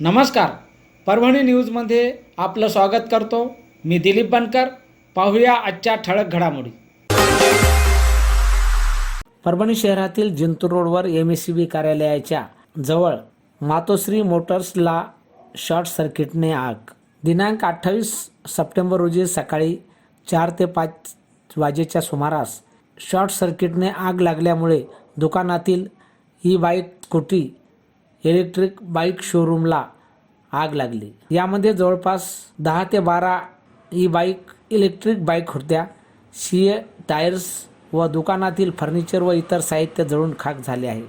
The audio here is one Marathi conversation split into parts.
नमस्कार. परभणी न्यूजमध्ये आपलं स्वागत करतो. मी दिलीप बनकर. पाहूया आजच्या ठळक घडामोडी. परभणी शहरातील जिंतूर रोडवर एम एस सी बी कार्यालयाच्या जवळ मातोश्री मोटर्सला शॉर्ट सर्किटने आग. दिनांक अठ्ठावीस सप्टेंबर रोजी सकाळी चार ते पाच वाजेच्या सुमारास शॉर्ट सर्किटने आग लागल्यामुळे दुकानातील e bike scooty electric bike शोरूमला आग लागली. यामध्ये जवळपास दहा ते बारा ही बाईक इलेक्ट्रिक बाईक होत्या. सी टायर्स व दुकानातील फर्निचर व इतर साहित्य जळून खाक झाले आहे.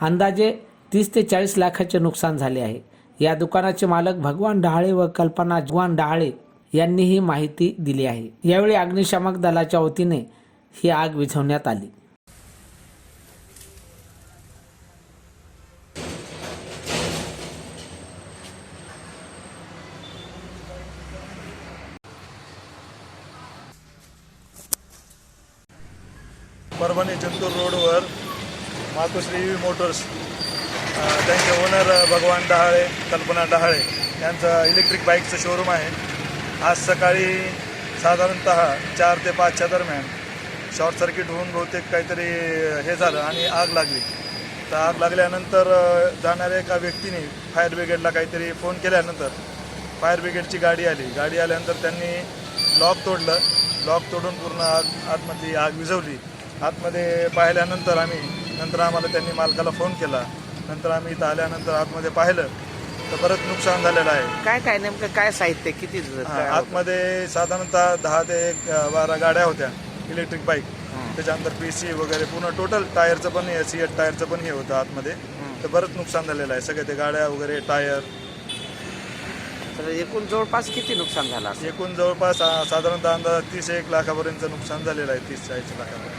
अंदाजे तीस ते चाळीस लाखाचे नुकसान झाले आहे. या दुकानाचे मालक भगवान डहाळे व कल्पना भगवान डहाळे यांनी ही माहिती दिली आहे. यावेळी अग्निशामक दलाच्या वतीने ही आग विझवण्यात आली. परभणी जिंतूर रोडवर मातोश्री मोटर्स त्यांचे ओनर भगवान डहाळे कल्पना डहाळे यांचं इलेक्ट्रिक बाईकचं शोरूम आहे. आज सकाळी साधारणत चार ते पाचच्या दरम्यान शॉर्ट सर्किट होऊन बहुतेक काहीतरी हे झालं आणि आग लागली. तर आग लागल्यानंतर जाणाऱ्या एका व्यक्तीने फायर ब्रिगेडला काहीतरी फोन केल्यानंतर फायर ब्रिगेडची गाडी आली. गाडी आल्यानंतर त्यांनी लॉक तोडलं. लॉक तोडून पूर्ण आग आतमध्ये आग विझवली. आतमध्ये पाहिल्यानंतर आम्ही नंतर आम्हाला त्यांनी मालकाला फोन केला. नंतर आम्ही इथं आल्यानंतर आतमध्ये पाहिलं तर बरंच नुकसान झालेलं आहे. काय काय नेमकं काय साहित्य? किती आतमध्ये साधारणतः दहा ते एक अ, बारा गाड्या होत्या इलेक्ट्रिक बाईक त्याच्यानंतर पी सी वगैरे पूर्ण टोटल टायरचं पण हे सी एट टायरचं पण हे होतं आतमध्ये. तर बरंच नुकसान झालेलं आहे. सगळे ते गाड्या वगैरे टायर तर एकूण जवळपास किती नुकसान झालं असेल? एकूण जवळपास अ, साधारणतः अंदाज तीस एक लाखापर्यंत नुकसान झालेलं आहे तीस चाळीस लाखापर्यंत.